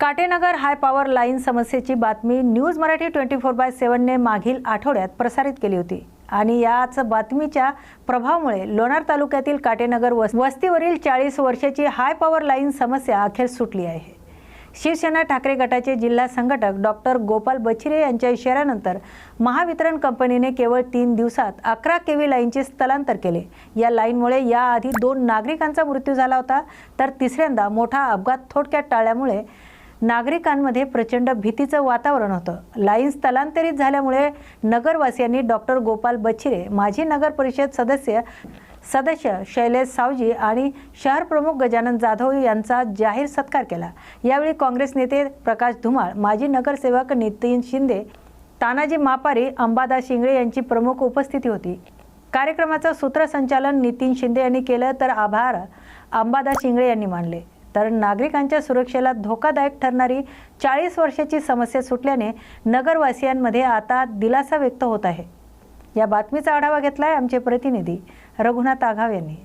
काटेनगर high power line समस्येची बातमी news Marathi twenty four by सेवनने मागील आठवड्यात प्रसारित केली होती. आणि याच बातमीच्या प्रभावामुळे लोणार तालुक्यातील काटेनगर वस वस्तीवरील चाळीस वर्षाची हाय पॉवर लाईन समस्या अखेर सुटली आहे. शिवसेना ठाकरे गटाचे जिल्हा संघटक डॉक्टर गोपाल बछिरे यांच्या इशाऱ्यानंतर महावितरण कंपनीने केवळ तीन दिवसात अकरा केव्ही लाईनचे स्थलांतर केले. या लाईनमुळे याआधी दोन नागरिकांचा मृत्यू झाला होता तर तिसऱ्यांदा मोठा अपघात थोडक्यात टाळल्यामुळे नागरिकांमध्ये प्रचंड भीतीचं वातावरण होतं. लाईन स्थलांतरित झाल्यामुळे नगरवासियांनी डॉक्टर गोपाल बच्छिरे माजी नगर परिषद सदस्य सदस्य शैलेश सावजी आणि शहर प्रमुख गजानन जाधव यांचा जाहीर सत्कार केला. यावेळी काँग्रेस नेते प्रकाश धुमाळ माजी नगरसेवक नितीन शिंदे तानाजी मापारी अंबादास शिंगळे यांची प्रमुख उपस्थिती होती. कार्यक्रमाचं सूत्रसंचालन नितीन शिंदे यांनी केलं तर आभार अंबादास शिंगळे यांनी मानले. तर नागरिकांच्या सुरक्षेला धोकादायक ठरणारी चाळीस वर्षाची समस्या सुटल्याने नगरवासियांमध्ये आता दिलासा व्यक्त होत आहे. या बातमीचा आढावा घेतला आहे आमचे प्रतिनिधी रघुनाथ आघाव यांनी.